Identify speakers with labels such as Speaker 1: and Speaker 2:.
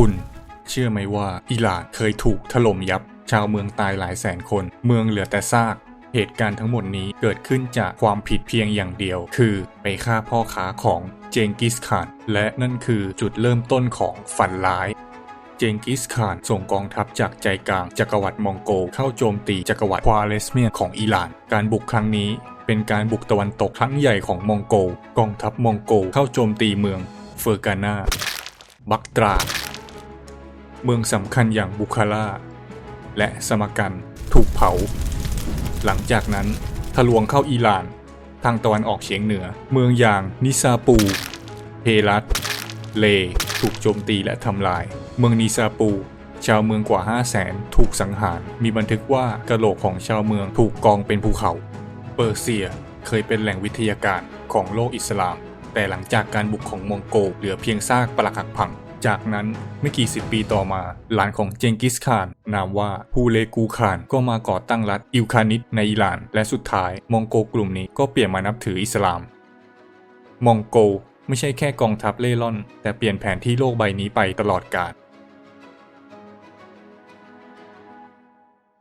Speaker 1: คุณ เชื่อไหมว่าอิหร่านเคยถูกถล่มยับ ชาวเมืองตายหลายแสนคน เมืองเหลือแต่ซาก เหตุการณ์ทั้งหมดนี้เกิดขึ้นจากความผิดเพียงอย่างเดียว คือไปฆ่าพ่อค้าของเจงกิสข่าน และนั่นคือจุดเริ่มต้นของฝันร้ายเจงกิสข่านส่งกองทัพจากใจกลางจักรวรรดิมองโกเข้าโจมตีจักรวรรดิควาเลสเมียของอิหร่าน การบุกครั้งนี้เป็นการบุกตะวันตกครั้งใหญ่ของมองโก กองทัพมองโกเข้าโจมตีเมืองเฟอร์กานา บักตรา เมืองสำคัญอย่างบุคาร่าและสมกันถูกเผา หลังจากนั้นทะลวงเข้าอิหร่าน ทางตะวันออกเฉียงเหนือ เมืองอย่างนิซาปูเฮรัตเลถูกโจมตีและทำลาย เมืองนิซาปู ชาวเมืองกว่า 5 0 0แสนถูกสังหาร มีบันทึกว่ากะโหลกของชาวเมืองถูกกองเป็นภูเขา เปอร์เซียเคยเป็นแหล่งวิทยาการของโลกอิสลาม แต่หลังจากการบุกของมองโกเหลือเพียงซากปรักหักพัง จากนั้นไม่กี่สิบปีต่อมา หลานของเจงกิสข่าน นามว่าฮูเลกูข่านก็มาก่อตั้งรัฐอิลคานิดในอิหร่าน และสุดท้ายมองโกกลุ่มนี้ก็เปลี่ยนมานับถืออิสลาม มองโกไม่ใช่แค่กองทัพเล่ร่อน แต่เปลี่ยนแผนที่โลกใบนี้ไปตลอดกาล